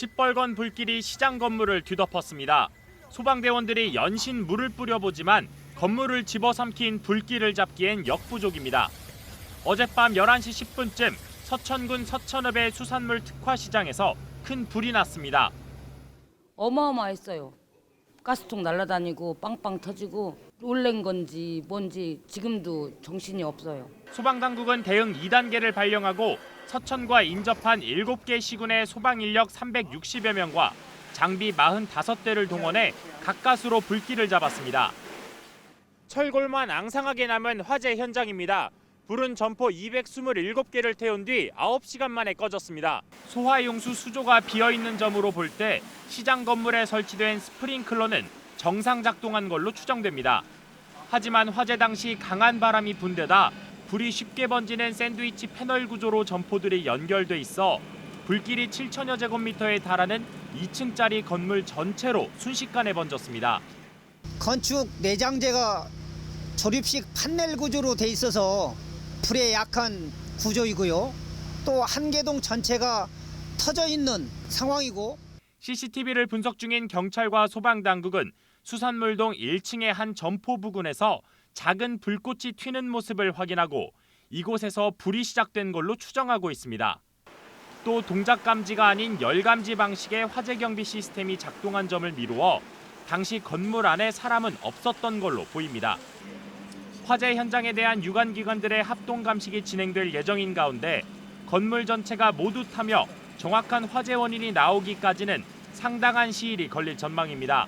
시뻘건 불길이 시장 건물을 뒤덮었습니다. 소방대원들이 연신 물을 뿌려보지만 건물을 집어삼킨 불길을 잡기엔 역부족입니다. 어젯밤 11시 10분쯤 서천군 서천읍의 수산물 특화 시장에서 큰 불이 났습니다. 어마어마했어요. 가스통 날아다니고 빵빵 터지고 놀란 건지 뭔지 지금도 정신이 없어요. 소방당국은 대응 2단계를 발령하고 서천과 인접한 7개 시군의 소방 인력 360여 명과 장비 45대를 동원해 가까스로 불길을 잡았습니다. 철골만 앙상하게 남은 화재 현장입니다. 불은 점포 227개를 태운 뒤 9시간 만에 꺼졌습니다. 소화용수 수조가 비어 있는 점으로 볼 때 시장 건물에 설치된 스프링클러는 정상 작동한 걸로 추정됩니다. 하지만 화재 당시 강한 바람이 분 데다 불이 쉽게 번지는 샌드위치 패널 구조로 점포들이 연결돼 있어 불길이 7천여 제곱미터에 달하는 2층짜리 건물 전체로 순식간에 번졌습니다. 건축 내장재가 조립식 판넬 구조로 돼 있어서 불에 약한 구조이고요. 또 한계동 전체가 터져 있는 상황이고 CCTV를 분석 중인 경찰과 소방당국은 수산물동 1층의 한 점포 부근에서 작은 불꽃이 튀는 모습을 확인하고 이곳에서 불이 시작된 걸로 추정하고 있습니다. 또 동작 감지가 아닌 열 감지 방식의 화재 경비 시스템이 작동한 점을 미루어 당시 건물 안에 사람은 없었던 걸로 보입니다. 화재 현장에 대한 유관 기관들의 합동 감식이 진행될 예정인 가운데 건물 전체가 모두 타며 정확한 화재 원인이 나오기까지는 상당한 시일이 걸릴 전망입니다.